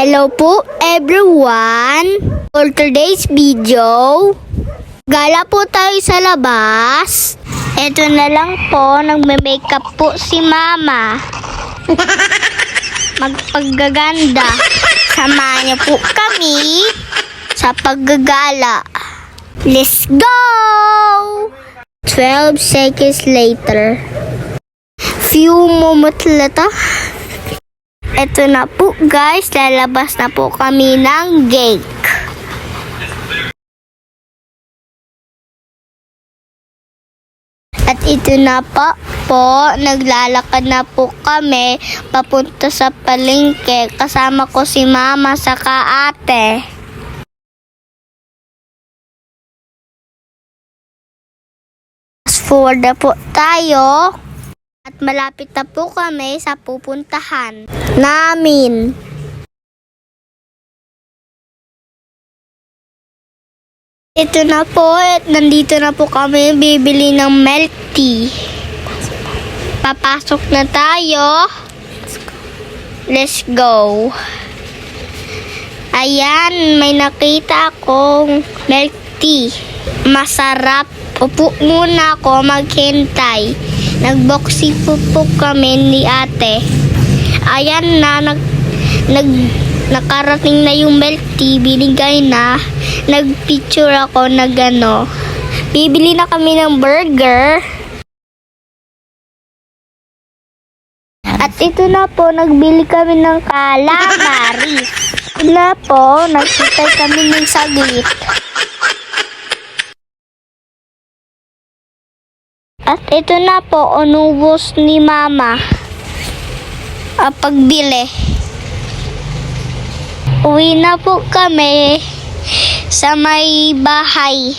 Hello po everyone! For today's video, gala po tayo sa labas. Ito na lang po, nagme-makeup po si mama. Magpaggaganda. Samahan niyo po kami sa paggagala. Let's go! 12 seconds later. Few moments later. Ito na po guys, lalabas na po kami ng gate. At ito na pa po, naglalakad na po kami papunta sa palengke. Kasama ko si mama sa ate. Fast forward na po tayo. At malapit na po kami sa pupuntahan namin. Ito na po at nandito na po kami bibili ng milk tea. Papasok na tayo. Let's go. Ayan, may nakita akong milk tea. Masarap. Upo muna ako maghintay. Nagboxing po po kami ni ate. Ayan na, nag, nag, nakarating na yung milk tea, binigay na. Nagpicture ako na gano. Bibili na kami ng burger. At ito na po, nagbili kami ng calamaris. Ito na po, nagkitay kami ng saglit. At ito na po, unubos ni Mama. Ah, pagbili. Uwi na po kami sa may bahay.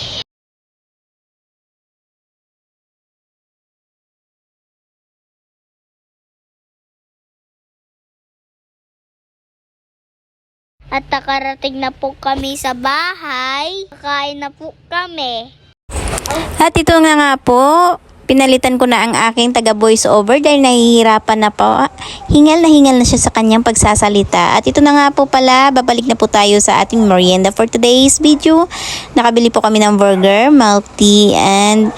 At nakarating na po kami sa bahay. Kain na po kami. At ito nga nga po, pinalitan ko na ang aking taga voice over dahil nahihirapan na po. Hingal na hingal na siya sa kanyang pagsasalita. At ito na nga po pala, babalik na po tayo sa ating merienda for today's video. Nakabili po kami ng burger, milk tea, and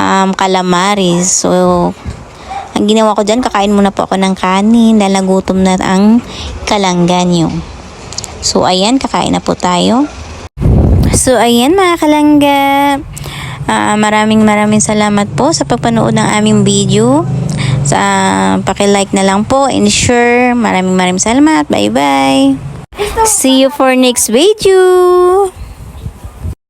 um, calamaris. So, ang ginawa ko dyan, kakain muna po ako ng kanin dahil nagutom na ang kalangganyo. So, ayan, kakain na po tayo. So, ayan mga kalangga. Ah, maraming maraming salamat po sa pagpanood ng aming video. Sa paki-like na lang po and share. Maraming maraming salamat. Bye-bye. See you for next video.